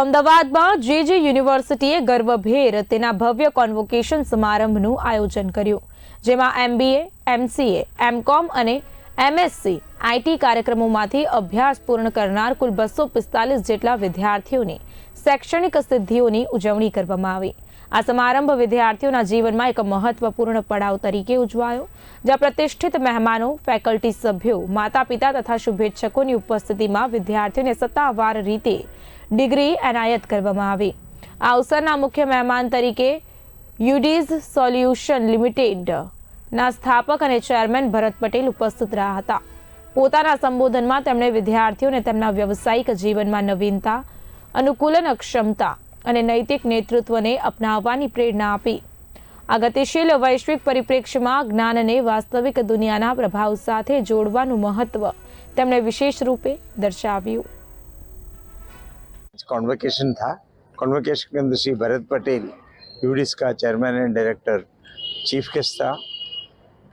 અમદાવાદમાં જે જે યુનિવર્સિટીએ ગર્વભેર તેના ભવ્ય કોન્વોકેશન સમારંભનું આયોજન કર્યું, જેમાં એમબીએ એમસીએ એમકોમ અને એમએસસી આઈટી કાર્યક્રમોમાંથી અભ્યાસ પૂર્ણ કરનાર કુલ બસો પિસ્તાલીસ જેટલા વિદ્યાર્થીઓની શૈક્ષણિક સિદ્ધિઓની ઉજવણી કરવામાં આવી. આ સમારંભ વિદ્યાર્થીઓના જીવનમાં એક મહત્વપૂર્ણ પડાવ તરીકે ઉજવાયો, જ્યાં પ્રતિષ્ઠિત મહેમાનો, ફેકલ્ટી સભ્યો માતા પિતા તથા શુભેચ્છકોની ઉપસ્થિતિમાં વિદ્યાર્થીઓને સત્તાવાર રીતે ડિગ્રી એનાયત કરવામાં આવી. આ અવસરના મુખ્ય મહેમાન તરીકે યુડીઝ સોલ્યુશન લિમિટેડ ના સ્થાપક અને ચેરમેન ભરત પટેલ ઉપસ્થિત રહ્યા હતા. પોતાના સંબોધનમાં તેમણે વિદ્યાર્થીઓને તેમના વ્યવસાયિક જીવનમાં નવીનતા, અનુકૂલન ક્ષમતા અને નૈતિક નેતૃત્વને અપનાવવાની પ્રેરણા આપી. આ ગતિશીલ વૈશ્વિક પરિપ્રેક્ષ્યમાં જ્ઞાનને વાસ્તવિક દુનિયાના પ્રભાવ સાથે જોડવાનું મહત્વ તેમણે વિશેષ રૂપે દર્શાવ્યું. कॉन्वोकेशन था कॉन्वोकेशन के अंदर श्री भरत पटेल यूडिस का chairman and director chief guest था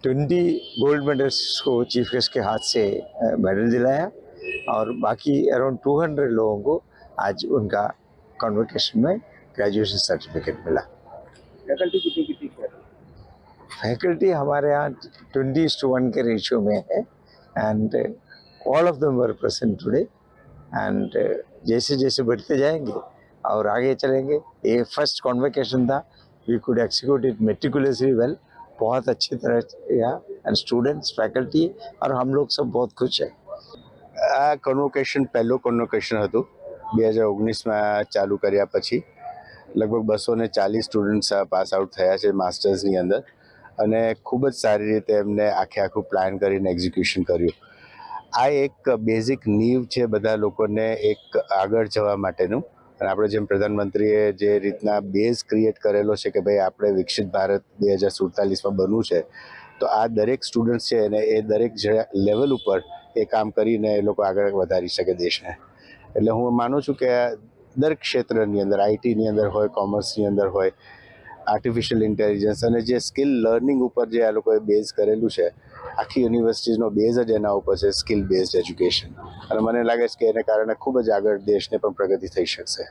ट्वेंटी गोल्ड मेडल्स को चीफ गेस्ट के हाथ से मेडल दिलाया और बाकी अराउंड 200 लोगों को आज उनका कॉन्वोकेशन में ग्रेजुएशन सर्टिफिकेट मिला फैकल्टी कितनी कितनी है फैकल्टी हमारे यहाँ ट्वेंटी टू वन के रेशियो में है and all of them were present today and जैसे जैसे बढ़ते जाएंगे और आगे चलेंगे ये फर्स्ट कॉन्वोकेशन था we could execute it meticulously well बहुत अच्छी तरह किया एंड स्टूडेंट्स फैकल्टी और हम लोग सब बहुत खुश हैं આ કન્વોકેશન પહેલું કન્વોકેશન હતું બે હજાર ઓગણીસમાં ચાલુ કર્યા પછી લગભગ બસો ને ચાલીસ સ્ટુડન્ટ્સ પાસ આઉટ થયા છે માસ્ટર્સની અંદર અને ખૂબ જ સારી રીતે એમને આખે આખું પ્લાન કરીને એક્ઝિક્યુશન કર્યું આ એક બેઝિક નીવ છે બધા લોકોને એક આગળ જવા માટેનું. અને આપણે જેમ પ્રધાનમંત્રીએ જે રીતના બેઝ ક્રિએટ કરેલો છે કે ભાઈ આપણે વિકસિત ભારત બે હજાર સુડતાલીસમાં બનવું છે, તો આ દરેક સ્ટુડન્ટ્સ છે એને એ દરેક લેવલ ઉપર એ કામ કરીને એ લોકો આગળ વધારી શકે દેશને. એટલે હું માનું છું કે દરેક ક્ષેત્રની અંદર આઈટીની અંદર હોય કોમર્સની અંદર હોય આર્ટિફિશિયલ ઇન્ટેલિજન્સ અને જે સ્કિલ લર્નિંગ ઉપર જે આ લોકોએ બેઝ કરેલું છે આખી યુનિવર્સિટીઝનો બેઝ જ એના ઉપર છે સ્કિલ બેઝડ એજ્યુકેશન અને મને લાગે છે કે એને કારણે ખૂબ જ આગળ દેશને પણ પ્રગતિ થઈ શકશે.